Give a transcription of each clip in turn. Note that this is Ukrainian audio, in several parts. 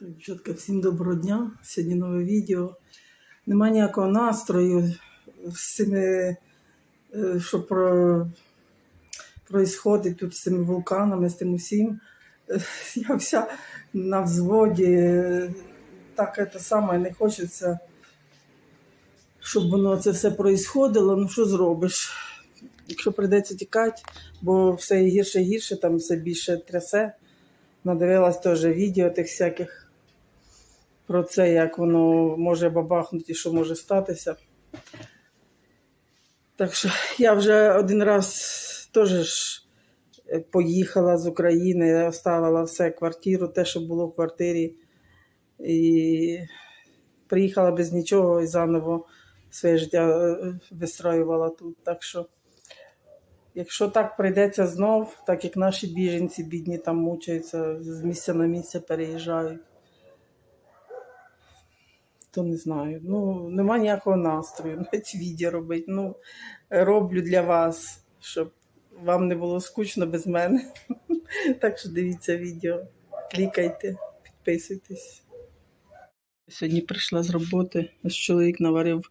Дівчатка, всім доброго дня. Сьогодні нове відео. Нема ніякого настрою цими, е, що про, тут з цими вулканами, з тим усім. Е, Я вся на взводі. Так це саме не хочеться, щоб воно це все происходило. Ну що зробиш? Якщо прийдеться тікати, бо все гірше і гірше, там все більше трясе. Надивилась теж відео тих всяких про це, як воно може бабахнути що може статися. Так що я вже один раз теж е, поїхала з України, оставила все квартиру, те, що було в квартирі. І приїхала без нічого і заново своє життя е, вистраювала тут. Так що, якщо так прийдеться знов, так як наші біженці бідні там мучаються, з місця на місце переїжджають, то не знаю. Ну, нема ніякого настрою навіть відео робити. Ну, роблю для вас, щоб вам не було скучно без мене. Так що дивіться відео, клікайте, підписуйтесь. Сьогодні прийшла з роботи, ось чоловік наварив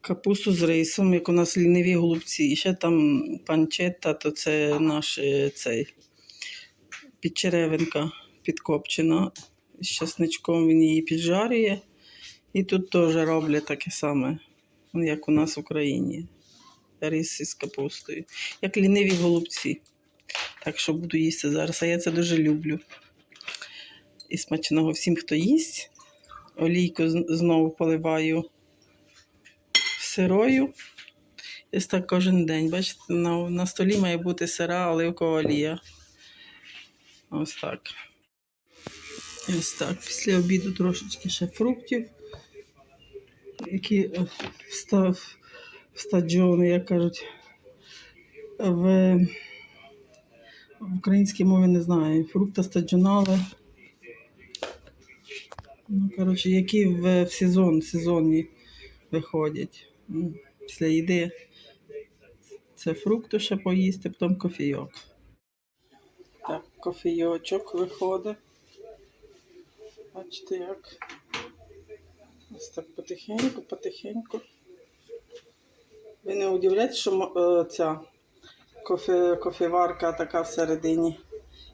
капусту з рисом, як у нас ліниві голубці. І ще там панчетта, то це наш е, цей підчеревинка підкопчена з часничком, він її піджарює. І тут теж роблять таке саме, ну, як у нас в Україні. Рис із капустою. Як ліниві голубці. Так що буду їсти зараз. А я це дуже люблю. І смачного всім, хто їсть. Олійку знову поливаю сирою. Ось так кожен день. Бачите, на, на столі має бути сира оливкова олія. Ось так. Ось так. Після обіду трошечки ще фруктів, які е, встав, встаджовані, як кажуть, в, в українській мові не знаю. Фрукта стаджонали. Ну, коротше, які в, в сезон, сезонні виходять. Ну, Після їди це фрукти ще поїсти, потім кофійок. Так, кофійочок виходить. Бачите як. Ось так потихеньку, потихеньку. Ви не удивляєте, що мо- е, ця кофе, кофеварка така всередині.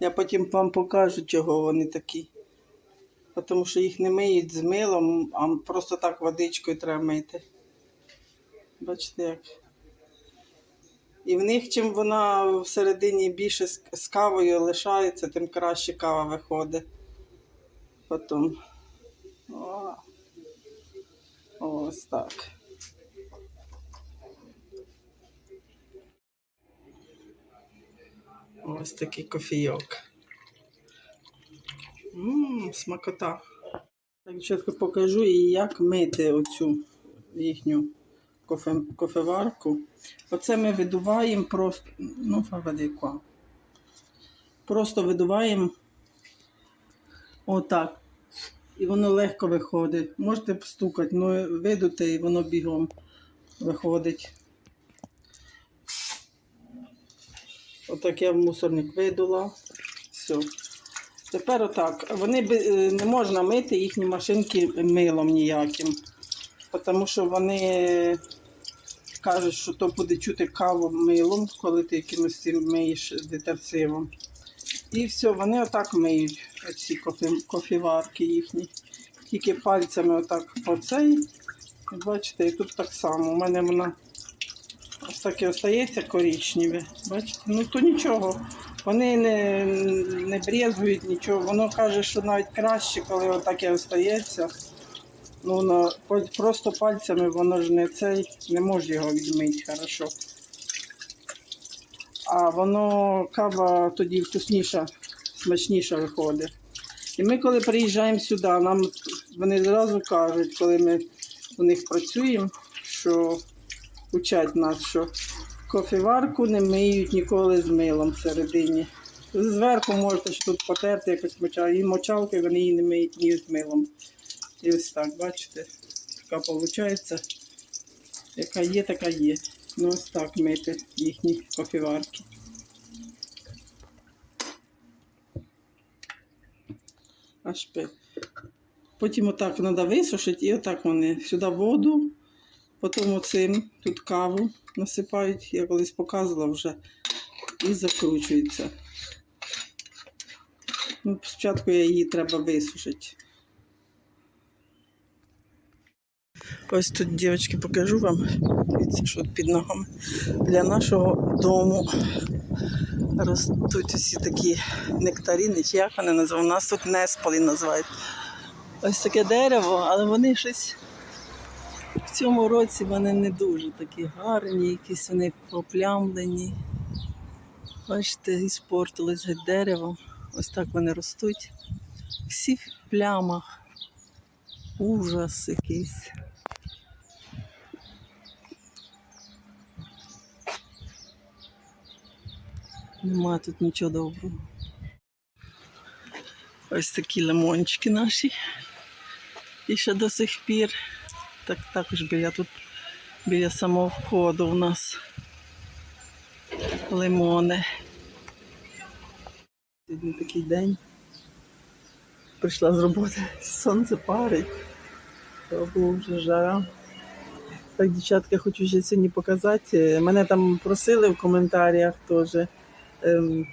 Я потім вам покажу, чого вони такі. Тому що їх не миють з милом, а просто так водичкою треба мити. Бачите як. І в них, чим вона всередині більше з кавою лишається, тим краще кава виходить. Потім. О, ось так. Ось такий кофійок. Ммм, смакота. Так, чітко покажу і як мити оцю їхню кофе, кофеварку. Оце ми видуваємо просто, ну, фавадико. Просто видуваємо отак. І воно легко виходить. Можете постукати, ну видути, і воно бігом виходить. Отак я в мусорник видула. Все. Тепер отак. Вони е, не можна мити їхні машинки милом ніяким. Тому що вони кажуть, що то буде чути каву милом, коли ти якимось цим миєш детерсивом. І все, вони отак миють оці кофе, кофеварки їхні. Тільки пальцями отак оцей. І Бачите, і тут так само. У мене вона ось так і остається коричневе. Бачите? Ну то нічого. Вони не, не брезгують нічого. Воно каже, що навіть краще, коли отак і остається. Ну, воно просто пальцями воно ж не цей, не може його відмити хорошо. А воно кава тоді вкусніша, смачніша виходить. І ми, коли приїжджаємо сюди, нам вони зразу кажуть, коли ми у них працюємо, що учать нас, що кофеварку не миють ніколи з милом всередині. Зверху можете ж тут потерти якось моча, і мочалки вони її не миють ні з милом. І ось так, бачите, така виходить. Яка є, така є. Ну ось так мити їхні кофеварки. Аж. Потім отак треба висушити і отак вони сюди воду, потім оцим тут каву насипають, я колись показувала вже, і закручується. Ну, спочатку її треба висушити. Ось тут, дівчатки, покажу вам. Що під ногами. Для нашого дому ростуть усі такі нектарини, чи як вони називають. У нас тут несполі називають. Ось таке дерево, але вони щось в цьому році вони не дуже такі гарні, якісь вони поплямлені. Бачите, і спортилось геть дерево. Ось так вони ростуть. Всі в плямах. Ужас якийсь. Нема тут нічого доброго. Ось такі лимончики наші. І ще до сих пір. Так також біля тут, біля самого входу у нас лимони. Сьогодні такий день. Прийшла з роботи, сонце парить. То було вже жара. Так, дівчатка, хочу ще сьогодні показати. Мене там просили в коментарях теж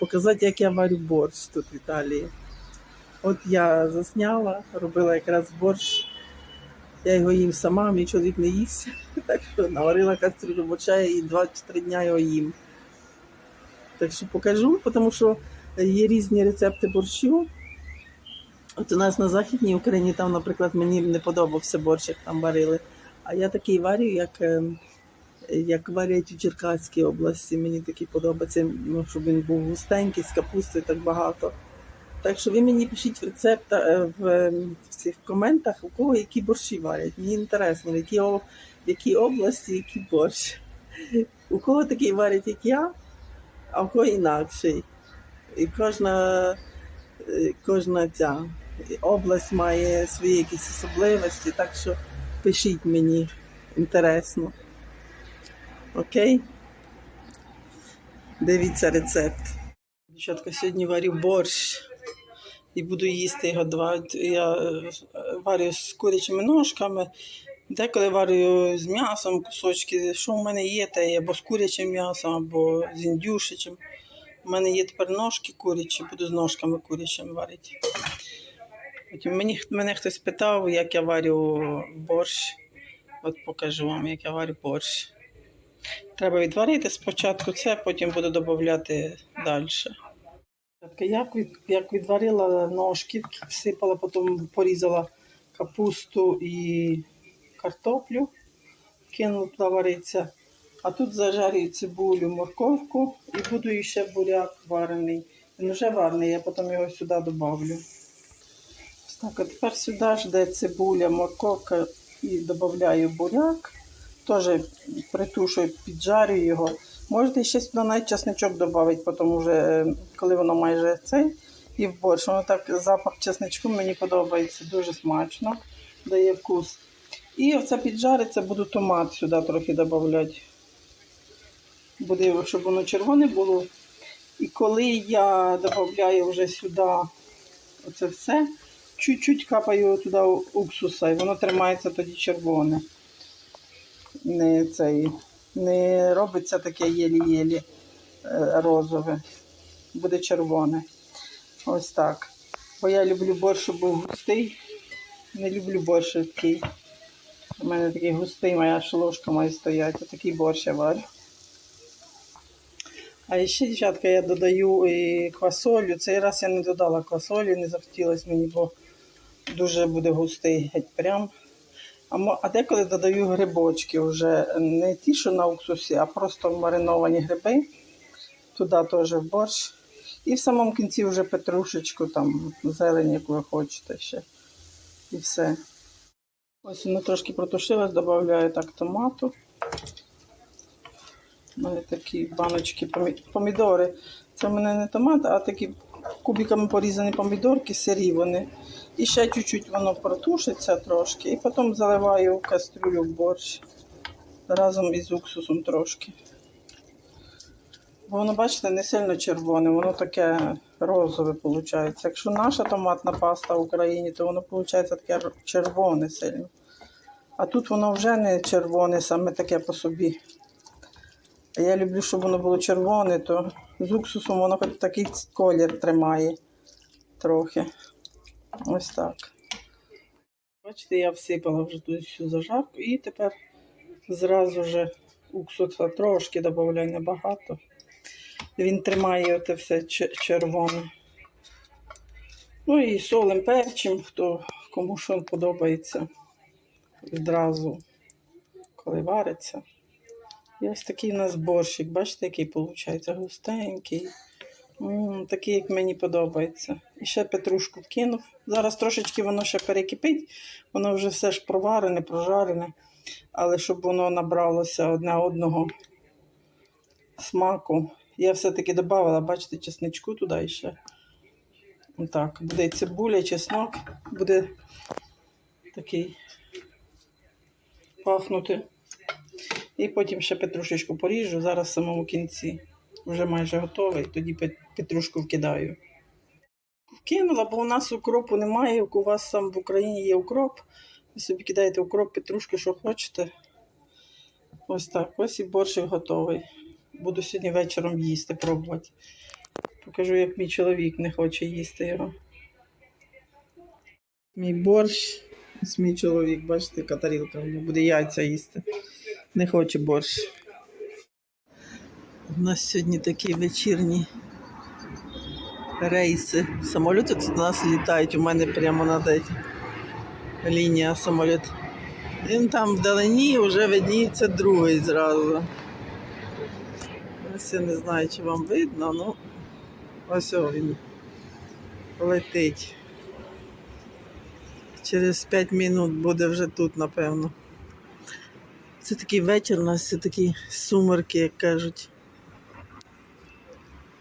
показати, як я варю борщ тут в Італії. От я засняла, робила якраз борщ. Я його їм сама, мій чоловік не їсть. Так що наварила кастрюлю борща і 2-3 дня його їм. Так що покажу, тому що є різні рецепти борщу. От у нас на Західній Україні там, наприклад, мені не подобався борщ, як там варили. А я такий варю, як, ем, як варять у Черкаській області. Мені такий подобається, ну, щоб він був густенький, з капустою так багато. Так що ви мені пишіть рецепт е, в, ем, в цих коментах, у кого які борщі варять. Мені інтересно, в якій, в якій області який борщ. У кого такий варять, як я, а у кого інакший. І кожна, е, кожна ця область має свої якісь особливості, так що пишіть мені інтересно. Окей? Дивіться рецепт. Дівчатка, сьогодні варю борщ і буду їсти його два. Я е, варю з курячими ножками. Деколи варю з м'ясом кусочки. Що в мене є, те або з курячим м'ясом, або з індюшичим. У мене є тепер ножки курячі, буду з ножками курячими варити. Потім мені, мене хтось питав, як я варю борщ. От покажу вам, як я варю борщ. Треба відварити спочатку це, потім буду додати далі. Від, як відварила ножки, всипала, потім порізала капусту і картоплю, кинула туди вариться. А тут зажарюю цибулю, морковку і буду ще буряк варений. Він вже варений, я потім його сюди додавлю. Так, а тепер сюди ж де цибуля, морковка і додаю буряк. Теж притушую, піджарюю його. Можете ще сюди навіть чесничок додати, тому вже, е, коли воно майже цей і в борщ. Воно так запах чесничку мені подобається, дуже смачно, дає вкус. І оце піджариться, буду томат сюди трохи додати. Буде, щоб воно червоне було. І коли я додаю вже сюди оце все, чуть-чуть капаю туди уксуса, і воно тримається тоді червоне. Не, цей, не робиться таке єлі-єлі е, розове. Буде червоне. Ось так. Бо я люблю борщ, щоб був густий. Не люблю борщ такий. У мене такий густий, моя ж ложка має стояти. Такий борщ я варю. А ще, дівчатка, я додаю і квасолю. Цей раз я не додала квасолі, не захотілося мені, бо дуже буде густий геть прям. А, деколи додаю грибочки вже не ті, що на уксусі, а просто мариновані гриби. Туди теж в борщ. І в самому кінці вже петрушечку, там, зелень, яку ви хочете ще. І все. Ось воно трошки протушилось, додаю так томату. У мене такі баночки помідори. Це в мене не томат, а такі кубиками порізані помідорки, сирі вони. І ще чуть-чуть воно протушиться трошки. І потім заливаю в кастрюлю борщ разом із уксусом трошки. Бо воно, бачите, не сильно червоне, воно таке розове виходить. Якщо наша томатна паста в Україні, то воно виходить таке червоне сильно. А тут воно вже не червоне, саме таке по собі. А я люблю, щоб воно було червоне, то з уксусом воно хоч такий колір тримає трохи. Ось так. Бачите, я всипала вже тут всю зажарку і тепер зразу же уксуса трошки додаю, небагато. Він тримає оте все червоне. Ну і солим перчим, хто кому що подобається відразу, коли вариться. І ось такий у нас борщик, бачите, який виходить густенький. Такий, як мені подобається. І ще петрушку вкинув. Зараз трошечки воно ще перекипить, воно вже все ж проварене, прожарене. Але щоб воно набралося одне одного смаку, я все-таки додавала, бачите, чесничку туди ще. Так, буде цибуля, чеснок, буде такий пахнути. І потім ще петрушечку поріжу, зараз в самому кінці. Вже майже готовий, тоді петрушку вкидаю. Вкинула, бо у нас укропу немає, як у вас там в Україні є укроп. Ви собі кидаєте укроп, петрушки, що хочете. Ось так. Ось і борщик готовий. Буду сьогодні вечором їсти, пробувати. Покажу, як мій чоловік не хоче їсти його. Мій борщ. Ось мій чоловік, бачите, яка тарілка в нього буде яйця їсти. Не хоче борщ. У нас сьогодні такі вечірні рейси. Самоліти тут у нас літають. У мене прямо над лінія самоліт. Він там вдалині вже видніється другий зразу. Ось я не знаю, чи вам видно, ну ось він летить. Через 5 минут буде вже тут, напевно. Це такий вечір, у нас це такі сумерки, як кажуть.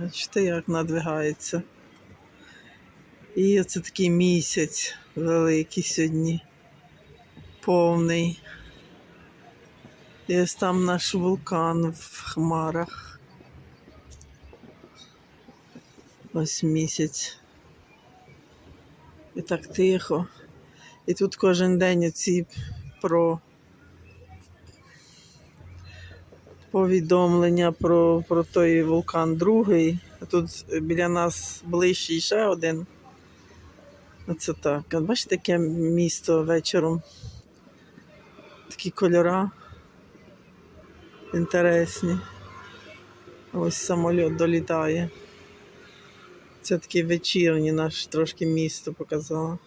Бачите, як надвигається. І оце такий місяць великий сьогодні, повний. І ось там наш вулкан в хмарах. Ось місяць. І так тихо. І тут кожен день ці про повідомлення про, про той вулкан другий. Тут біля нас ближчий ще один. Оце так. Бачите, таке місто вечором. Такі кольора інтересні. Ось самоліт долітає. Це такий вечірній наш трошки місто показала.